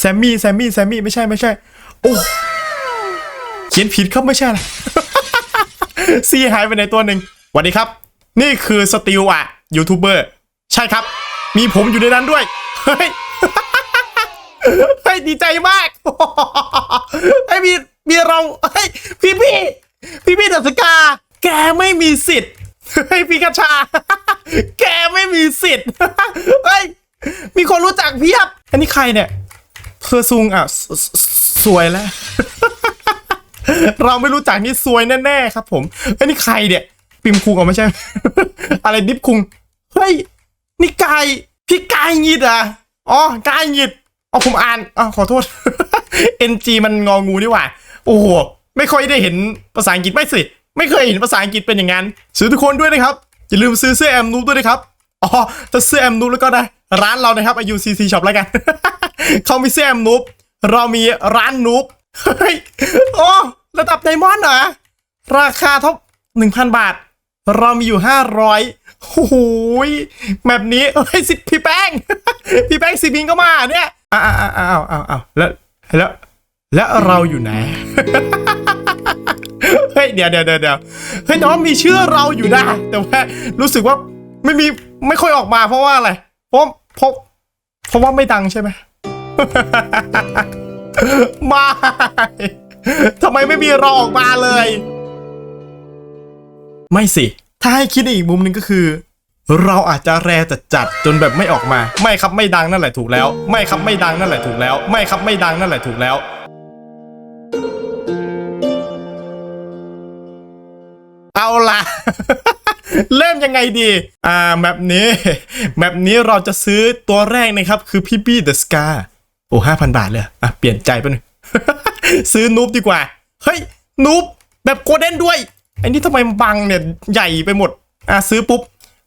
แซมมี่แซมมี่แซมมี่ไม่ใช่ไม่ใช่ โอ้เขียนผิดครับไม่ใช่อะไรซีหายไปในตัวหนึ่งวัสดีครับ นี่คือสติลอะยูทูบเบอร์ใช่ครับ มีผมอยู่ในนั้นด้วย เฮ้ยเฮ้ยดีใจมากไอ้ยมีมีเราเฮ้ยพี่พี่พี่พี่เดอะสกา แกไม่มีสิทธิ์เฮ้ยพี่กระชา แกไม่มีสิทธิ์เฮ้ยมีคนรู้จักเพียบ อันนี้ใครเนี่ย เพอซุงอะสวยแล้ว เราไม่รู้จักนี่ซวยแน่ๆครับ ผมเอ้นี่ใครเนี่ยปิมคุงอ๋อไม่ใช่ อะไรดิฟคุงเฮ้ยนี่กายพี่กายงิดอะอ๋อกายงิดอ๋อผมอ่านอ๋อขอโทษ NG มันงองูนี่หว่า โอ้โหไม่ค่อยได้เห็นภาษาอังกฤษไม่สิไม่เคยเห็นภาษาอังกฤษเป็นอย่างนั้นซื้อทุกคนด้วยนะครับ อย่าลืมซื้อเสื้อแอมนูด้วยนะครับอ๋อถ้าเสื้อแอมนูแล้วก็ได้ร้านเรานะครับอายุซีซีช็อปแล้วกัน เขามีเสื้อแอมนูบเรามีร้านนูบเฮ้ยโอ้ระดับไดมอนด์เหรอราคาเท่าหนึ่งพันบาท เรามีอยู่ห้าร้อยโอ้โหยแบบนี้เฮ้ยสิพี่แป้ง พี่แป้งสิบิงก็มาเนี่ยอ้าวอ้าวอ้าวอ้าวอ้าวแล้วแล้วแล้วเราอยู่ไหนเฮ้ยเดี๋ยวเดี๋ยวเดี๋ยวเดี๋ยวเฮ้ยแต่ว่ามีชื่อเราอยู่นะแต่ว่ารู้สึกว่าไม่มีไม่ค่อยออกมาเพราะว่าอะไรเพราะเพราะเพราะว่าไม่ดังใช่ไหม ไม่ทำไมไม่มีเราออกมาเลย ไม่สิ ถ้าให้คิดในอีกมุมหนึงก็คือ เราอาจจะแรจัดจัดจนแบบไม่ออกมา ไม่ครับไม่ดังนั่นแหละถูกแล้ว ไม่ครับไม่ดังนั่นแหละถูกแล้ว ไม่ครับไม่ดังนั่นแหละถูกแล้วเอาล่ะ เริ่มยังไงดี อ่าแบบนี้แบบนี้เราจะซื้อตัวแรกนะครับ คือพี่บี้เดอะสกา โอ้ห้าพันบาทเลยอะเปลี่ยนใจไปหนึ่งซื้อนูบดีกว่า เฮ้ยนูบแบบโกลเด้นด้วยอ้นี่ทำไมบังเนี่ยใหญ่ไปหมด อะซื้อปุ๊บ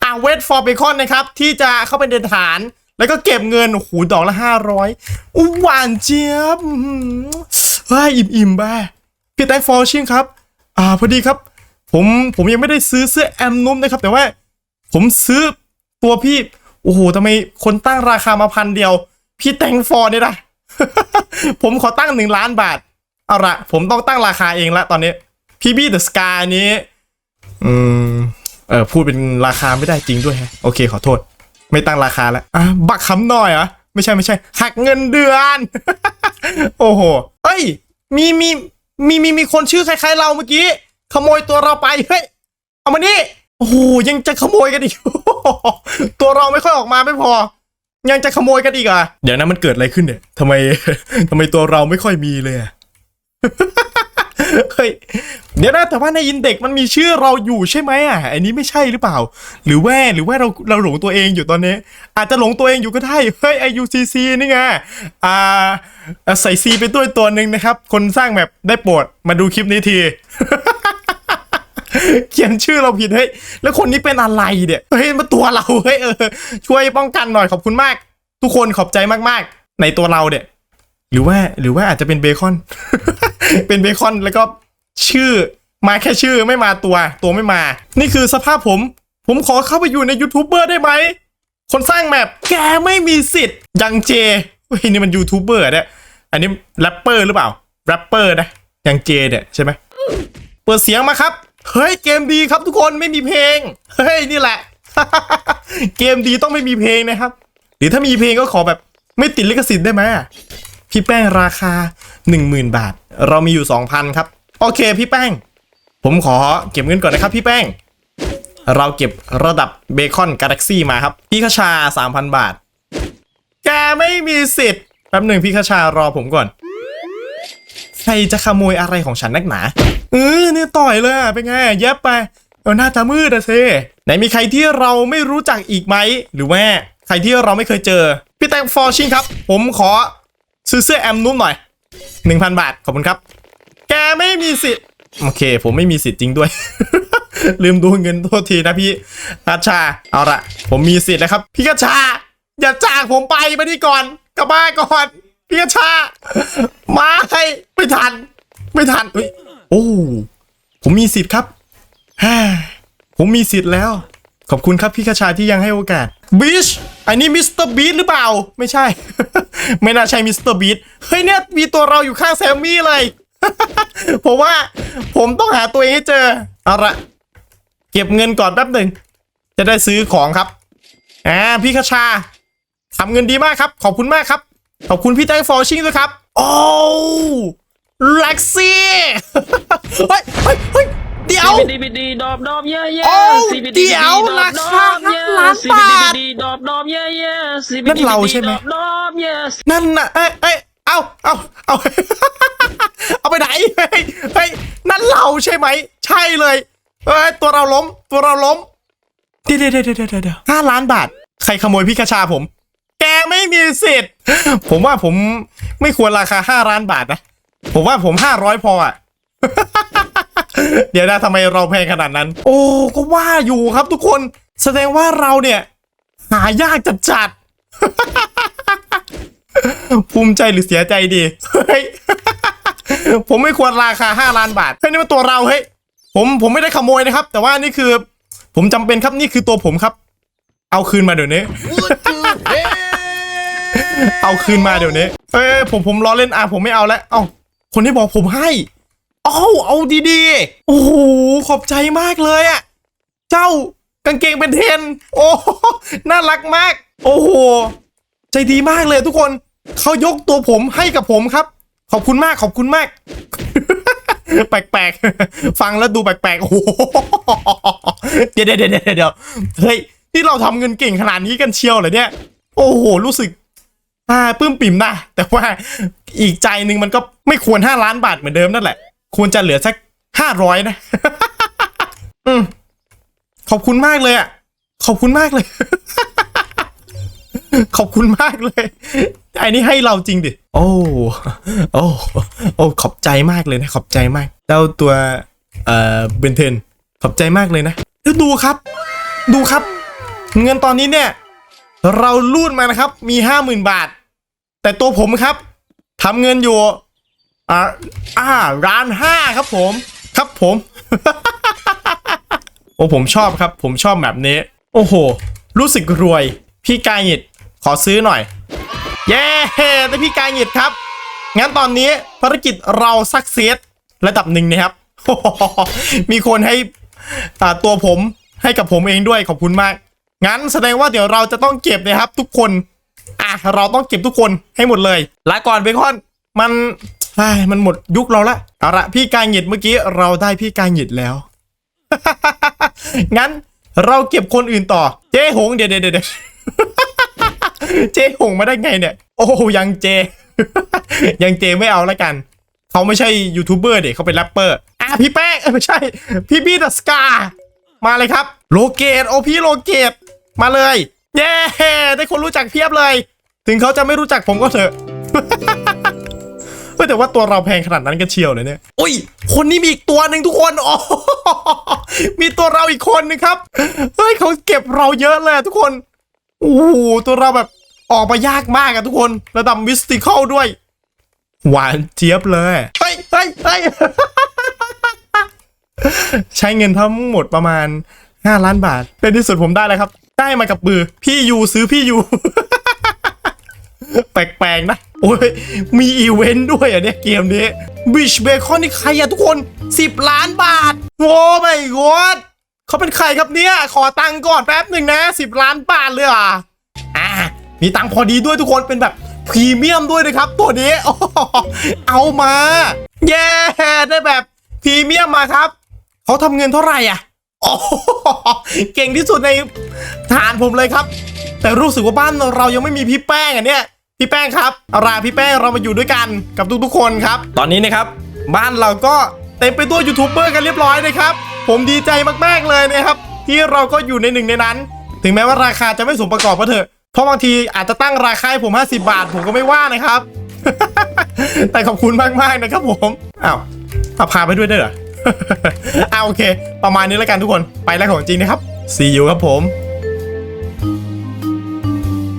อะเวทฟอร์เบคอนนะครับ ที่จะเข้าไปเดินฐาน แล้วก็เก็บเงินโอ้โหดอกละห้าร้อยอู้หวานเจี๊ยบอื้อหือเฮ้ยอิ่มๆบ้าพี่แท็กฟอร์ชิงครับ อ่าพอดีครับ ผมผมยังไม่ได้ซื้อเสื้อแอมนุ่มนะครับ แต่ว่า ผมซื้อตัวพี่ โอ้โหทำไมคนตั้งราคามาพันเดียว พี่แตงฟอร์นี่นะผมขอตั้งหนึ่งล้านบาท เอาละผมต้องตั้งราคาเองละตอนนี้พี่บี้เดอะสกายนี้ อืม เออพูดเป็นราคาไม่ได้จริงด้วยฮะ โอเคขอโทษ ไม่ตั้งราคาแล้วอะบักคำหน่อยเหรอไม่ใช่ไม่ใช่ หักเงินเดือน โอ้โห เอ้ย มีมีมีมีมีคนชื่อคล้ายๆเราเมื่อกี้ ขโมยตัวเราไป เฮ้ย เอามานี่ โอ้โห ยังจะขโมยกันอีก ตัวเราไม่ค่อยออกมาไม่พอ ยังจะขโมยกันอีกอะ เดี๋ยวนะมันเกิดอะไรขึ้นเนี่ยทำไมทำไมตัวเราไม่ค่อยมีเลยอะเฮ้ยเดี๋ยวนะแต่ว่าในอินเด็กมันมีชื่อเราอยู่ใช่ไหมอะอันนี้ไม่ใช่หรือเปล่า หรือว่าหรือว่าเราเราหลงตัวเองอยู่ตอนนี้ อาจจะหลงตัวเองอยู่ก็ได้เฮ้ย IUCC นี่ไงอ่าอ่าใส่ซีไปด้วยตัวหนึ่งนะครับ คนสร้างแบบได้โปรดมาดูคลิปนี้ที เขียนชื่อเราผิดเฮ้ยแล้วคนนี้เป็นอะไรเนี่ยเฮ้ยมาตัวเราเฮ้ยเออช่วยป้องกันหน่อยขอบคุณมาก ทุกคนขอบใจมากๆ ในตัวเราเนี่ยหรือว่าหรือว่าอาจจะเป็นเบคอน เป็นเบคอนแล้วก็ชื่อมาแค่ชื่อไม่มาตัว ตัวไม่มา นี่คือสภาพผม ผมขอเข้าไปอยู่ในยูทูบเบอร์ได้ไหม คนสร้างแมปแกไม่มีสิทธิ์ยังเจเฮ้ยนี่มันยูทูบเบอร์เนี่ยอันนี้แรปเปอร์หรือเปล่าแรปเปอร์นะยังเจเนี่ยใช่ไหมเปิดเสียงมาครับ เฮ้ยเกมดีครับทุกคนไม่มีเพลง เฮ้ยนี่แหละ เกมดีต้องไม่มีเพลงนะครับ หรือถ้ามีเพลงก็ขอแบบไม่ติดลิขสิทธิ์ได้ไหมพี่แป้งราคา 10,000 บาท เรามีอยู่ 2,000 ครับ โอเคพี่แป้ง ผมขอเก็บเงินก่อนนะครับพี่แป้ง เราเก็บระดับเบคอนกาแล็กซี่มาครับ พี่คชา 3,000 บาท แกไม่มีสิทธิ์แป๊บหนึ่งพี่คชารอผมก่อน ใครจะขโมยอะไรของฉันนักหนา เออเนี่ยต่อยเลยอะเป็นไงเย็บไปเออหน้าตามืดอะเซไหนมีใครที่เราไม่รู้จักอีกไหมหรือว่าใครที่เราไม่เคยเจอ พี่แตงฟอร์ชิงครับ ผมขอซื้อเสื้อแอมนุ่มหน่อย 1,000 บาท ขอบคุณครับ แกไม่มีสิทธิ์โอเค ผมไม่มีสิทธิ์จริงด้วย ลืมดูเงินโทษทีนะพี่กัชชา เอาละผมมีสิทธิ์แล้วครับ พี่กัชชา อย่าจากผมไปมานี่ก่อนกลับบ้านก่อน พี่กัชชา มาให้ไม่ทัน ไม่ทันเฮ้ย โอ้ผมมีสิทธิ์ครับฮ่าผมมีสิทธิ์แล้ว ขอบคุณครับพี่คชาที่ยังให้โอกาสบีชอันนี้มิสเตอร์บีชหรือเปล่า ไม่ใช่ ไม่น่าใช่มิสเตอร์บีทเฮ้ยเนี่ยมีตัวเราอยู่ข้างแซมมี่เลยผมว่า ผมต้องหาตัวเองให้เจอเอาละเก็บเงินก่อนแป๊บหนึ่งจะได้ซื้อของครับอ่าพี่คชาทำเงินดีมากครับ ขอบคุณมากครับ ขอบคุณพี่แตงฟอร์ชิงด้วยครับ โอ้ ลักซี่ เฮ้ยเฮ้ยเฮ้ยเดี๋ยวซีบีดีดอบดอบเย่เย่ โอ้ซีบีเดี๋ยวราคาล้านบาทดีดอบดอบเย่เย่ซีนั่นเราใช่ไหม ดอบดอบเย่นั่นน่ะเอ้ยเอ้ยเอาเอาเอา เอาไปไหนเฮ้ยเฮ้ยนั่นเราใช่ไหม ใช่เลยเอ้ยตัวเราล้ม ตัวเราล้ม เดี๋ยวเดี๋ยวเดี๋ยวเดี๋ยวเดี๋ยวห้าล้านบาท ใครขโมยพี่คชาผม แกไม่มีสิทธิ์ ผมว่าผมไม่ควรราคาห้าล้านบาทนะ ผมว่าผมห้าร้อยพออะ เดี๋ยวนะทำไมเราแพงขนาดนั้น โอ้ก็ว่าอยู่ครับทุกคน แสดงว่าเราเนี่ย หายากจัดจัดภูมิใจหรือเสียใจดี เฮ้ย ผมไม่ควรราคาห้าล้านบาท เฮ้ยนี่มันตัวเราเฮ้ย ผมผมไม่ได้ขโมยนะครับ แต่ว่านี่คือ ผมจำเป็นครับนี่คือตัวผมครับ เอาคืนมาเดี๋ยวนี้ เอาคืนมาเดี๋ยวนี้ เอ้ยผมผมล้อเล่นอะผมไม่เอาแล้ว เอ้า คนที่บอกผมให้เอ้าเอาดีๆ โอ้โห ขอบใจมากเลยอะเจ้ากางเกงเป็นเทน โอ้โหน่ารักมาก โอ้โห ใจดีมากเลยทุกคนเขายกตัวผมให้กับผมครับ ขอบคุณมากขอบคุณมาก แปลกๆ ฟังแล้วดูแปลกๆ โอ้โห เดี๋ยวเดี๋ยวเดี๋ยวเฮ้ย นี่เราทำเงินเก่งขนาดนี้กันเชียวเหรอเนี่ย โอ้โห รู้สึกอ่าปื้มปิ่มนะ แต่ว่าอีกใจหนึ่งมันก็ ไม่ควรห้าล้านบาทเหมือนเดิมนั่นแหละ ควรจะเหลือสักห้าร้อยนะ อืมขอบคุณมากเลยอะ ขอบคุณมากเลย ขอบคุณมากเลยไอ้นี่ให้เราจริงดิ โอ้ โอ้ โอ้ ขอบใจมากเลยนะ ขอบใจมาก เจ้าตัว เอ่อ เบนเทน ขอบใจมากเลยนะแล้วดูครับ ดูครับ เงินตอนนี้เนี่ย เราลูดมานะครับ มีห้าหมื่นบาท แต่ตัวผมครับทำเงินอยู่ อ่าอ่าร้านห้าครับผม ครับผม โอ้ผมชอบครับ ผมชอบแบบนี้ โอ้โห รู้สึกรวย พี่กายหิดขอซื้อหน่อย เย้ได้พี่กายหิดครับ งั้นตอนนี้ภารกิจเราสักเซสระดับหนึ่งนะครับ มีคนให้อ่าตัวผมให้กับผมเองด้วยขอบคุณมาก งั้นแสดงว่าเดี๋ยวเราจะต้องเก็บนะครับ ทุกคน อะเราต้องเก็บทุกคนให้หมดเลยลาก่อนเบคอน มัน ไอ้มันหมดยุคเราละเอาละพี่กายหิดเมื่อกี้เราได้พี่กายหิดแล้ว งั้นเราเก็บคนอื่นต่อ เจ๊หงเดี๋ยวเดี๋ยวเดี๋ยวเจ๊หงมาได้ไงเนี่ย โอ้ยังเจ ยังเจไม่เอาละกัน เขาไม่ใช่ยูทูบเบอร์เด็กเขาเป็นแรปเปอร์อะพี่แป้งไม่ใช่ พี่บี้ดัสกา มาเลยครับ โลเกตโอพี่โลเกตมาเลย เย้ได้คนรู้จักเพียบเลย ถึงเขาจะไม่รู้จักผมก็เถอะ เฮ้ยแต่ว่าตัวเราแพงขนาดนั้นกันเชียวเลยเนี่ยอุ้ย คนนี้มีอีกตัวหนึ่งทุกคนอ๋อมีตัวเราอีกคนนึงครับ เฮ้ยเขาเก็บเราเยอะเลยอะทุกคนโอ้โหตัวเราแบบออกมายากมากอะทุกคนระดับมิสติคอลด้วย หวานเจี๊ยบเลยเฮ้ยเฮ้ยเฮ้ยใช้เงินทั้งหมดประมาณ5ล้านบาทในที่สุดผมได้แล้วครับ ได้มากับมือพี่ยูซื้อพี่ยู แปลกๆนะ โอ้ย มีอีเวนต์ด้วยอะเนี่ยเกมนี้บิชเบคอนนี่ใครอะทุกคน 10 ล้านบาท โอ้ไม่กอดเขาเป็นใครครับเนี่ย ขอตังค์ก่อนแป๊บหนึ่งนะ 10 ล้านบาทเลยอะอ่ามีตังค์พอดีด้วยทุกคนเป็นแบบพรีเมียมด้วยนะครับ ตัวนี้ เอามา เย้ ได้แบบพรีเมียมมาครับ เขาทำเงินเท่าไหร่อะโอ้เก่งที่สุดในฐานผมเลยครับ แต่รู้สึกว่าบ้านเรายังไม่มีพี่แป้งอะเนี่ย พี่แป้งครับเอาราพี่แป้งเรามาอยู่ด้วยกันกับทุกๆคนครับ ตอนนี้นะครับ บ้านเราก็เต็มไปด้วยยูทูบเบอร์กันเรียบร้อยนะครับ ผมดีใจมากๆเลยนะครับ ที่เราก็อยู่ในหนึ่งในนั้น ถึงแม้ว่าราคาจะไม่สมประกอบก็เถอะเพราะบางทีอาจจะตั้งราคาให้ผม 50 บาท ผมก็ไม่ว่านะครับ แต่ขอบคุณมากๆนะครับผมอ้าวเอาพาไปด้วยได้เหรออ่าโอเค ประมาณนี้แล้วกันทุกคนไปแล้วของจริงนะครับ see you ครับผม